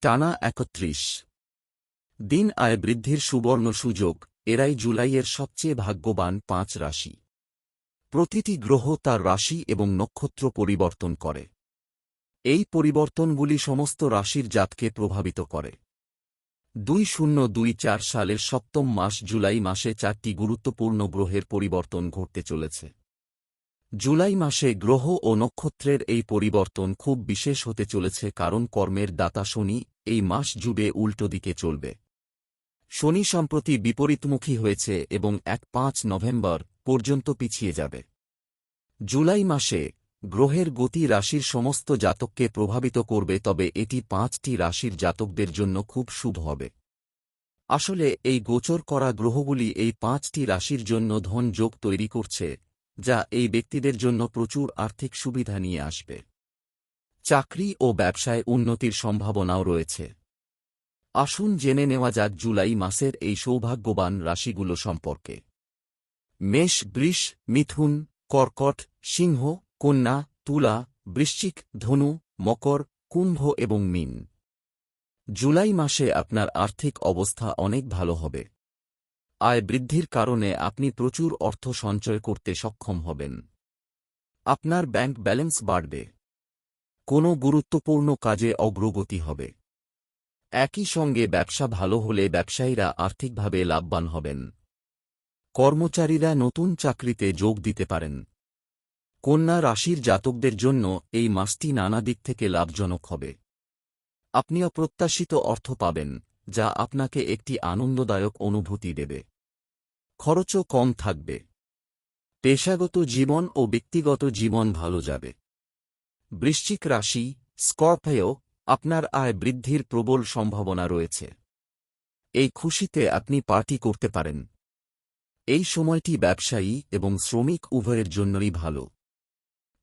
টানা একত্রিশ। দিন আয় বৃদ্ধির সুবর্ণ সুযোগ, এরাই জুলাইয়ের সবচেয়ে ভাগ্যবান পাঁচ রাশি। প্রতিটি গ্রহ তার রাশি এবং নক্ষত্র পরিবর্তন করে। এই পরিবর্তনগুলি সমস্ত রাশির জাতকে প্রভাবিত করে। দুই শূন্য দুই চার সালের সপ্তম মাস জুলাই মাসে চারটি গুরুত্বপূর্ণ গ্রহের পরিবর্তন ঘটতে চলেছে। জুলাই মাসে গ্রহ ও নক্ষত্রের এই পরিবর্তন খুব বিশেষ হতে চলেছে কারণ কর্মের দাতা শনি এই মাস জুড়ে উল্টো দিকে চলবে। শনি সম্প্রতি বিপরীতমুখী হয়েছে এবং এক পাঁচ নভেম্বর পর্যন্ত পিছিয়ে যাবে। জুলাই মাসে গ্রহের গতি রাশির সমস্ত জাতককে প্রভাবিত করবে তবে এটি পাঁচটি রাশির জাতকদের জন্য খুব শুভ হবে। আসলে এই গোচর করা গ্রহগুলি এই পাঁচটি রাশির জন্য ধন যোগ তৈরি করছে যা এই ব্যক্তিদের জন্য প্রচুর আর্থিক সুবিধা নিয়ে আসবে। চাকরি ও ব্যবসায় উন্নতির সম্ভাবনাও রয়েছে। আসুন জেনে নেওয়া যাক জুলাই মাসের এই সৌভাগ্যবান রাশিগুলো সম্পর্কে। মেষ, বৃষ, মিথুন, কর্কট, সিংহ, কন্যা, তুলা, বৃশ্চিক, ধনু, মকর, কুম্ভ এবং মিন। জুলাই মাসে আপনার আর্থিক অবস্থা অনেক ভালো হবে। আয় বৃদ্ধির কারণে আপনি প্রচুর অর্থ সঞ্চয় করতে সক্ষম হবেন। আপনার ব্যাংক ব্যালেন্স বাড়বে। কোনো গুরুত্বপূর্ণ কাজে অগ্রগতি হবে। একই সঙ্গে ব্যবসা ভালো হলে ব্যবসায়ীরা আর্থিকভাবে লাভবান হবেন। কর্মচারীরা নতুন চাকরিতে যোগ দিতে পারেন। কন্যা রাশির জাতকদের জন্য এই মাসটি নানা দিক থেকে লাভজনক হবে। আপনি অপ্রত্যাশিত অর্থ পাবেন। যা আপনাকে একটি আনন্দদায়ক অনুভূতি দেবে। খরচও কম থাকবে। পেশাগত জীবন ও ব্যক্তিগত জীবন ভালো যাবে। বৃশ্চিক রাশি, স্কর্পিও, আপনার আয় বৃদ্ধির প্রবল সম্ভাবনা রয়েছে। এই খুশিতে আপনি পার্টি করতে পারেন। এই সময়টি ব্যবসায়ী এবং শ্রমিক উভয়ের জন্যই ভালো।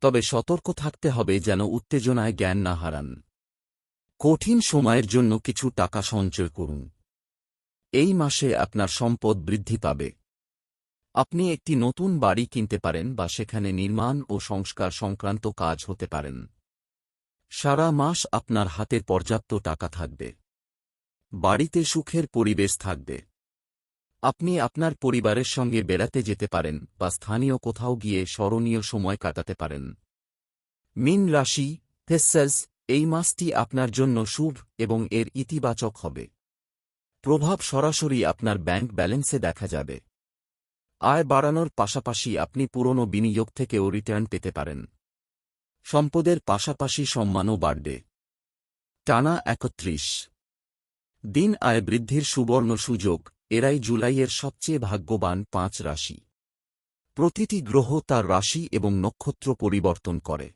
তবে সতর্ক থাকতে হবে যেন উত্তেজনায় জ্ঞান না হারান। কঠিন সময়ের জন্য কিছু টাকা সঞ্চয় করুন। এই মাসে আপনার সম্পদ বৃদ্ধি পাবে। আপনি একটি নতুন বাড়ি কিনতে পারেন বা সেখানে নির্মাণ ও সংস্কার সংক্রান্ত কাজ হতে পারেন। সারা মাস আপনার হাতে পর্যাপ্ত টাকা থাকবে। বাড়িতে সুখের পরিবেশ থাকবে। আপনি আপনার পরিবারের সঙ্গে বেড়াতে যেতে পারেন বা স্থানীয় কোথাও গিয়ে স্মরণীয় সময় কাটাতে পারেন। মিন রাশি থেসেলস এই মাসটি আপনার জন্য শুভ এবং এর ইতিবাচক হবে। প্রভাব সরাসরি আপনার ব্যাংক ব্যালেন্সে দেখা যাবে। আয় বাড়ানোর পাশাপাশি আপনি পুরনো বিনিয়োগ থেকেও রিটার্ন পেতে পারেন। সম্পদের পাশাপাশি সম্মানও বাড়বে। টানা একত্রিশ। দিন আয় বৃদ্ধির সুবর্ণ সুযোগ, এরাই জুলাইয়ের সবচেয়ে ভাগ্যবান পাঁচ রাশি। প্রতিটি গ্রহ তার রাশি এবং নক্ষত্র পরিবর্তন করে।